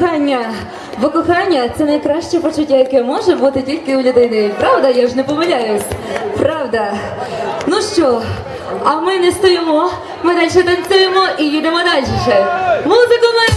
кохання, бо кохання це найкраще почуття, яке може бути тільки у людини. Правда, я ж не помиляюсь. Правда. Ну що, а ми не стоїмо, ми далі танцюємо і їдемо далі. Музику ми.